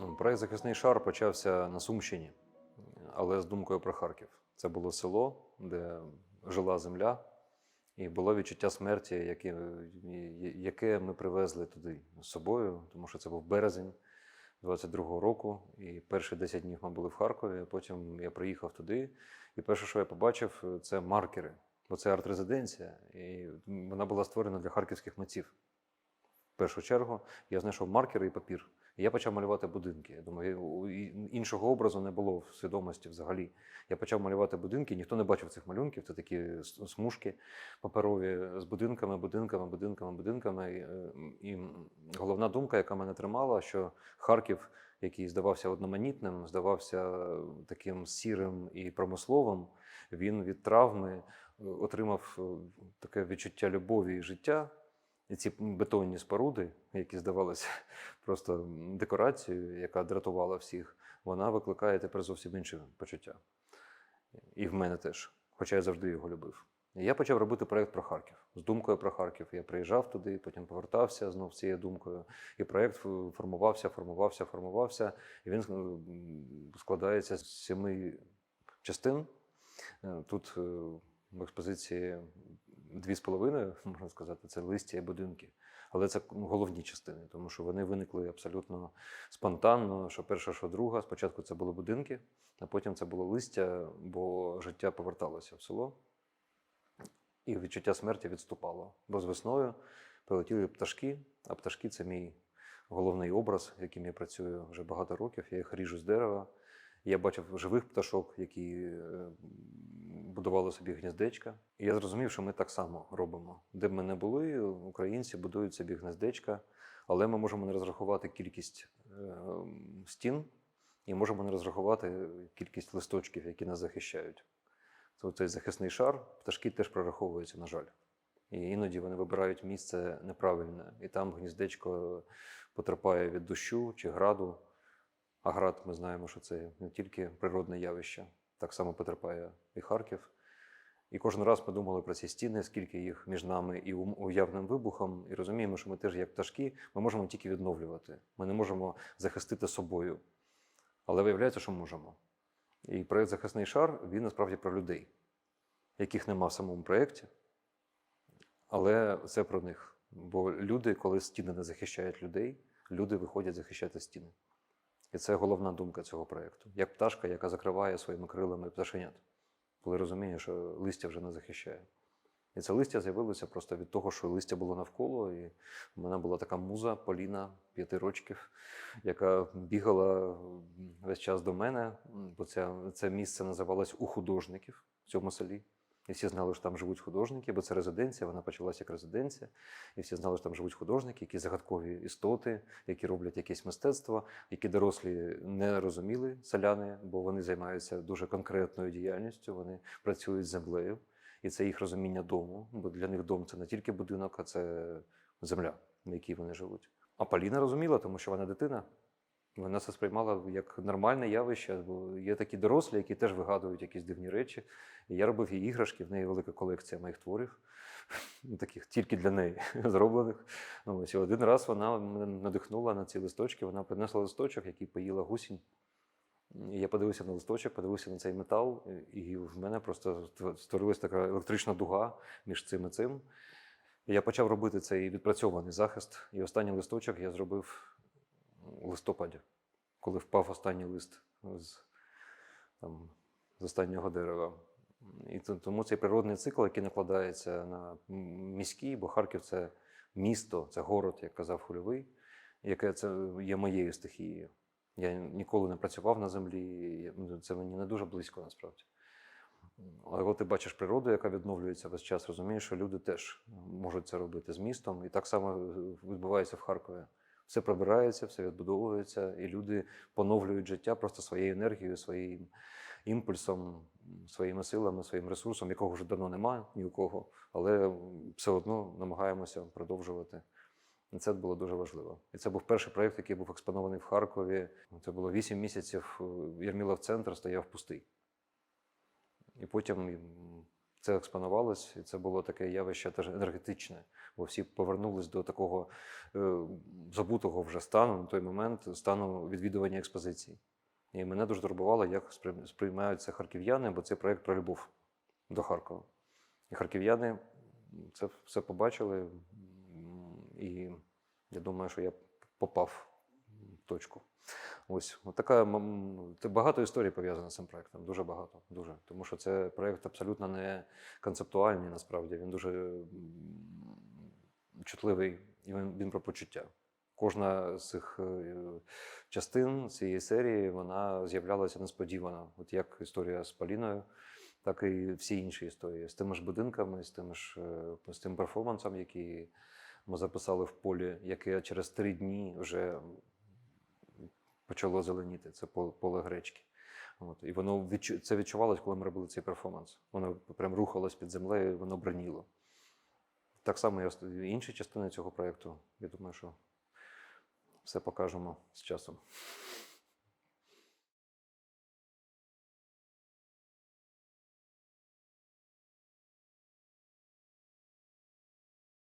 Проект Захисний шар почався на Сумщині, але з думкою про Харків. Це було село, де жила земля, і було відчуття смерті, яке, яке ми привезли туди з собою, тому що це був березень 22-го року. І перші 10 днів ми були в Харкові, потім я приїхав туди. І перше, що я побачив, це маркери. Бо це арт-резиденція, і вона була створена для харківських митців. В першу чергу я знайшов маркери і папір. Я почав малювати будинки. Я думаю, іншого образу не було в свідомості взагалі. Я почав малювати будинки, ніхто не бачив цих малюнків. Це такі смужки паперові з будинками, будинками, будинками, будинками. І, е, І головна думка, яка мене тримала, що Харків, який здавався одноманітним, здавався таким сірим і промисловим, він від травми е, отримав е, таке відчуття любові і життя. І ці бетонні споруди, які здавалися просто декорацією, яка дратувала всіх, вона викликає тепер зовсім інше почуття. І в мене теж, хоча я завжди його любив. І я почав робити проєкт про Харків з думкою про Харків. Я приїжджав туди, потім повертався знов з цією думкою. І проєкт формувався, формувався, формувався. І він складається з семи частин. Е, Тут е, в експозиції дві з половиною, можна сказати, це листя і будинки. Але це ну, головні частини, тому що вони виникли абсолютно спонтанно. Що перша, що друга. Спочатку це були будинки, а потім це було листя, бо життя поверталося в село, і відчуття смерті відступало. Бо з весною прилетіли пташки, а пташки це мій головний образ, яким я працюю вже багато років. Я їх ріжу з дерева. Я бачив живих пташок, які е, будували собі гніздечка. І я зрозумів, що ми так само робимо. Де б ми не були, українці будують собі гнездечка, але ми можемо не розрахувати кількість е, стін і можемо не розрахувати кількість листочків, які нас захищають. То цей захисний шар, пташки теж прораховуються, на жаль. І іноді вони вибирають місце неправильне, і там гніздечко потерпає від дощу чи граду. А град, ми знаємо, що це не тільки природне явище, так само потерпає і Харків. І кожен раз ми думали про ці стіни, скільки їх між нами і уявним вибухом, і розуміємо, що ми теж, як пташки, ми можемо тільки відновлювати. Ми не можемо захистити собою. Але виявляється, що можемо. І проєкт Захисний шар він насправді про людей, яких нема в самому проєкті, але це про них. Бо люди, коли стіни не захищають людей, люди виходять захищати стіни. І це головна думка цього проєкту. Як пташка, яка закриває своїми крилами пташенят, коли розуміє, що листя вже не захищає. І це листя з'явилося просто від того, що листя було навколо. І в мене була така муза Поліна, п'яти рочків, яка бігала весь час до мене, бо це, це місце називалось у художників в цьому селі. І всі знали, що там живуть художники, бо це резиденція, вона почалася як резиденція. І всі знали, що там живуть художники, які загадкові істоти, які роблять якесь мистецтво, які дорослі не розуміли селяни, бо вони займаються дуже конкретною діяльністю, вони працюють з землею. І це їх розуміння дому, бо для них дом це не тільки будинок, а це земля, на якій вони живуть. А Поліна розуміла, тому що вона дитина. Вона це сприймала як нормальне явище, бо є такі дорослі, які теж вигадують якісь дивні речі. І я робив їй іграшки, в неї велика колекція моїх творів, таких тільки для неї зроблених. Ну, ось і один раз вона мене надихнула на ці листочки. Вона принесла листочок, який поїла гусінь. І я подивився на листочок, подивився на цей метал, і в мене просто створилася така електрична дуга між цим і цим. І я почав робити цей відпрацьований захист. І останній листочок я зробив у листопаді, коли впав останній лист з, там, з останнього дерева. І тому цей природний цикл, який накладається на міський, бо Харків це місто, це город, як казав Хульовий, яке це є моєю стихією. Я ніколи не працював на землі, ну, це мені не дуже близько насправді. Але коли ти бачиш природу, яка відновлюється весь час, розумієш, що люди теж можуть це робити з містом. І так само відбувається в Харкові. Все прибирається, все відбудовується, і люди поновлюють життя просто своєю енергією, своїм імпульсом, своїми силами, своїм ресурсом, якого вже давно немає ні у кого, але все одно намагаємося продовжувати. І це було дуже важливо. І це був перший проєкт, який був експонований в Харкові. Це було вісім місяців. Єрмілов центр стояв пустий. І потім це експонувалось, і це було таке явище теж енергетичне, бо всі повернулись до такого е, забутого вже стану на той момент, стану відвідування експозицій. І мене дуже турбувало, як сприйм- сприймають це харків'яни, бо це проєкт про любов до Харкова. І харків'яни це все побачили, і я думаю, що я попав в точку. Ось така багато історій пов'язано з цим проектом. Дуже багато. Дуже. Тому що це проект абсолютно не концептуальний, насправді. Він дуже чутливий і він, він про почуття. Кожна з цих е, частин цієї серії вона з'являлася несподівано. От як історія з Поліною, так і всі інші історії з тими ж будинками, з тими ж е, з тим перформансом, який ми записали в полі, яке через три дні вже почало зеленіти. Це поле гречки. От. І воно відчу... це відчувалось, коли ми робили цей перформанс. Воно прям рухалось під землею, воно броніло. Так само і інші частини цього проєкту. Я думаю, що все покажемо з часом.